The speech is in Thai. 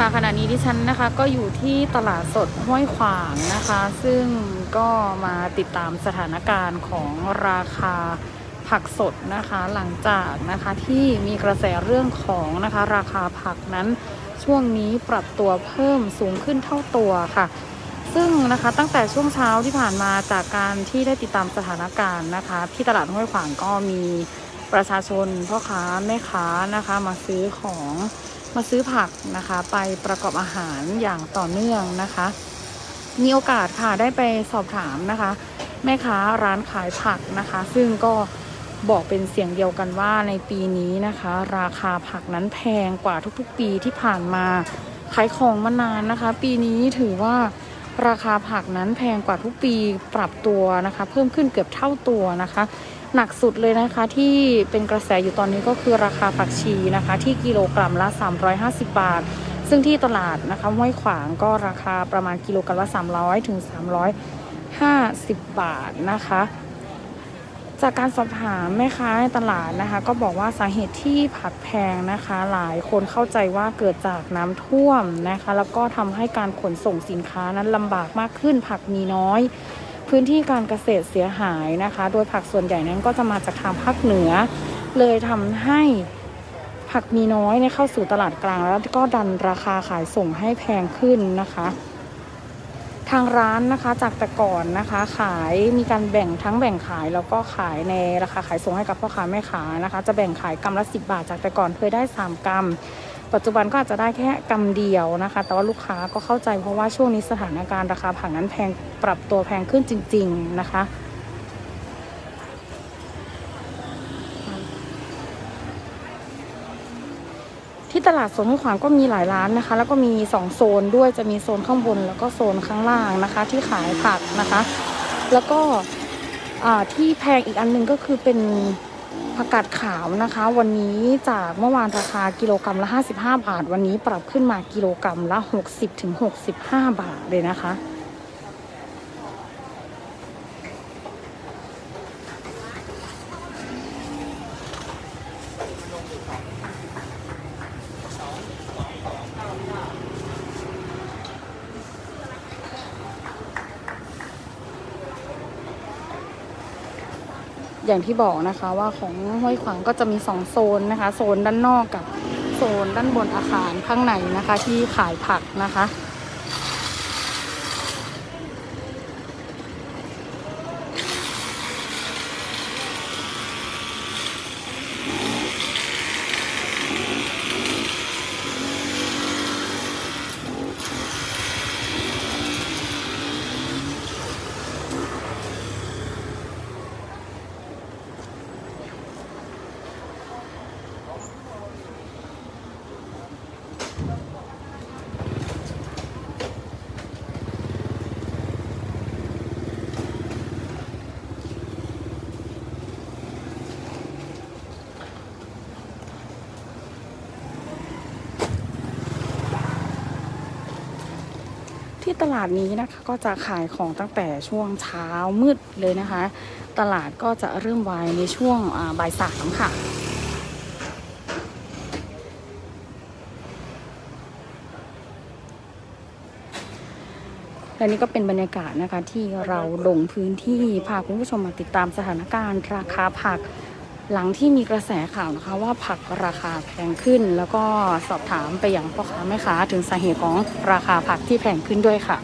ค่ะขณะนี้ดิฉันนะคะก็อยู่ที่ตลาดสดห้วยขวางนะคะ ซึ่งก็มาติดตามสถานการณ์ของราคาผักสดนะคะหลังจากนะคะที่มีกระแสเรื่องของนะคะ ราคาผักนั้นช่วงนี้ปรับตัวเพิ่มสูงขึ้นเท่าตัวค่ะ ซึ่งนะคะตั้งแต่ช่วงเช้าที่ผ่านมาจากการที่ได้ติดตามสถานการณ์นะคะ ที่ตลาดห้วยขวางก็มีประชาชนพ่อค้าแม่ค้านะคะมาซื้อของ มาซื้อผักนะคะ ไปประกอบอาหารอย่างต่อเนื่องนะคะ มีโอกาสค่ะได้ไปสอบถามนะคะ แม่ค้าร้านขายผักนะคะ ซึ่งก็บอกเป็นเสียงเดียวกันว่าในปีนี้นะคะ ราคาผักนั้นแพงกว่าทุกๆ ปีที่ผ่านมาขายของมานานนะคะ ปีนี้ถือว่าราคาผักนั้นแพงกว่าทุกปีปรับตัวนะคะ เพิ่มขึ้นเกือบเท่าตัวนะคะ หนักสุดเลยนะคะที่เป็นกระแสอยู่ตอนนี้ก็คือราคาผักชีนะคะ ที่กิโลกรัมละ 350 บาท ซึ่งที่ตลาดนะคะห้วยขวางก็ราคาประมาณกิโลกรัมละ 300ถึง350 บาทนะคะ จากการสอบถามแม่ค้าในตลาดนะคะ ก็บอกว่าสาเหตุที่ผักแพงนะคะ หลายคนเข้าใจว่าเกิดจากน้ำท่วมนะคะ แล้วก็ทำให้การขนส่งสินค้านั้นลำบากมากขึ้นผักมีน้อย พื้นที่การเกษตรเสียหายนะคะ โดยผักส่วนใหญ่นั้นก็จะมาจากทางภาคเหนือ เลยทำให้ผักมีน้อยเนี่ยเข้าสู่ตลาดกลาง แล้วก็ดันราคาขายส่งให้แพงขึ้นนะคะ ทางร้านนะคะจากแต่ก่อนนะคะขายมีการแบ่งทั้งแบ่งขายแล้วก็ขายในราคาขายส่งให้กับพ่อค้าแม่ค้านะคะ จะแบ่งขายกำละ10 บาทจากแต่ก่อนเคยได้ 3กรัม ปัจจุบันก็อาจจะได้แค่กำเดียวนะคะ แต่ว่าลูกค้าก็เข้าใจเพราะว่าช่วงนี้สถานการณ์ราคาผักนั้นแพงปรับตัวแพงขึ้นจริง ๆนะคะที่ตลาดสวยขวางก็มีหลายร้านนะคะ แล้วก็มี 2 โซนด้วยจะมีโซนข้างบน แล้วก็โซนข้างล่างนะคะ ที่ขายผักนะคะ แล้วก็ที่แพงอีกอันหนึงก็คือเป็น ผักกาดขาวนะคะ วันนี้จากเมื่อวานราคากิโลกรัมละ 55 บาท วันนี้ปรับขึ้นมากิโลกรัมละ 60ถึง65 บาทเลยนะคะ อย่างที่บอกนะคะว่าของห้วยขวางก็จะมี 2 โซนนะคะ โซนด้านนอกกับโซนด้านบนอาคารข้างในนะคะ ที่ขายผักนะคะ ที่ตลาดนี้นะคะก็จะขายของตั้งแต่ช่วงเช้ามืดเลยนะคะ ตลาดก็จะเริ่มวายในช่วงบ่ายสามค่ะและนี่ก็เป็นบรรยากาศนะคะที่เราลงพื้นที่พาคุณผู้ชมมาติดตามสถานการณ์ ราคาผัก หลังที่มีกระแสข่าวนะคะว่าผักราคาแพงขึ้น แล้วก็สอบถามไปยังพ่อค้าแม่ค้าถึงสาเหตุของราคาผักที่แพงขึ้นด้วยค่ะ